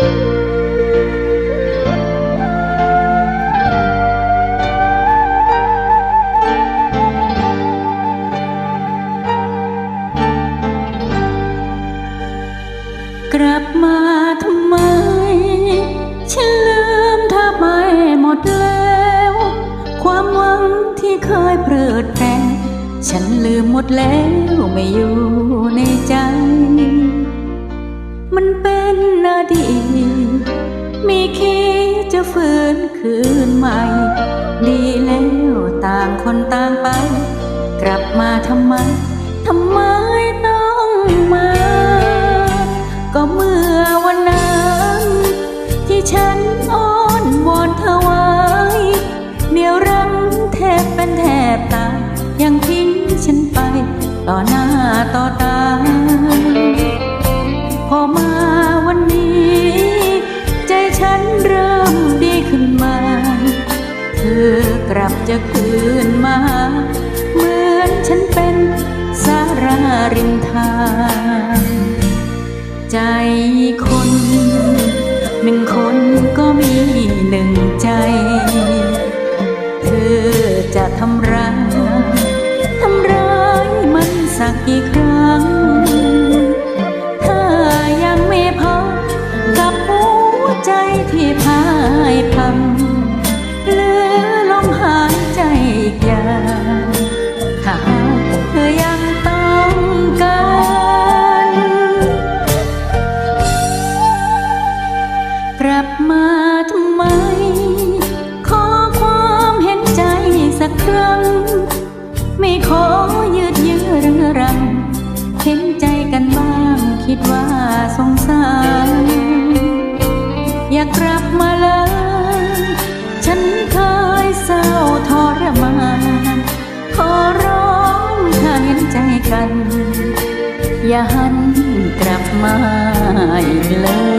กลับมาทำไม ฉันลืมเธอไปหมดแล้ว ความหวังที่เคยเพลิดเพลินฉันลืมหมดแล้วไม่อยู่ในใจ มันเป็นอ ฟื้นคืนใหม่ ดีแล้วต่างคนต่างไป กลับมาทำไมทำไม บจะคืนมา เหมือนฉันเป็นสาราริมทาง ใจคนหนึ่งคนก็มีหนึ่งใจ เธอจะทำร้ายทำร้ายมันสักกี่ครั้ง ถ้ายังไม่พอกับหัวใจที่พายพัง ว่าสงสาร อยากกลับมาเลยฉันเคยเศร้าทรมานขอร้องถ้าเห็นใจกัน อย่าหันกลับมาอีกเลย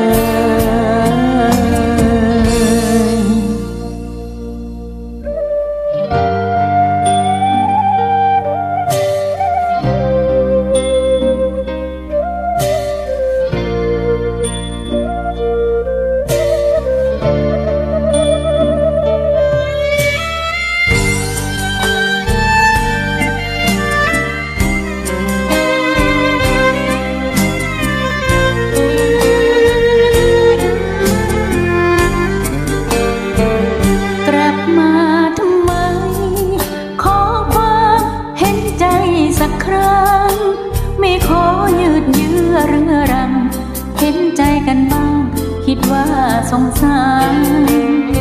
ขอยืดเยื้อเรื้อรัง เห็นใจกันบ้าง คิดว่าสงสาร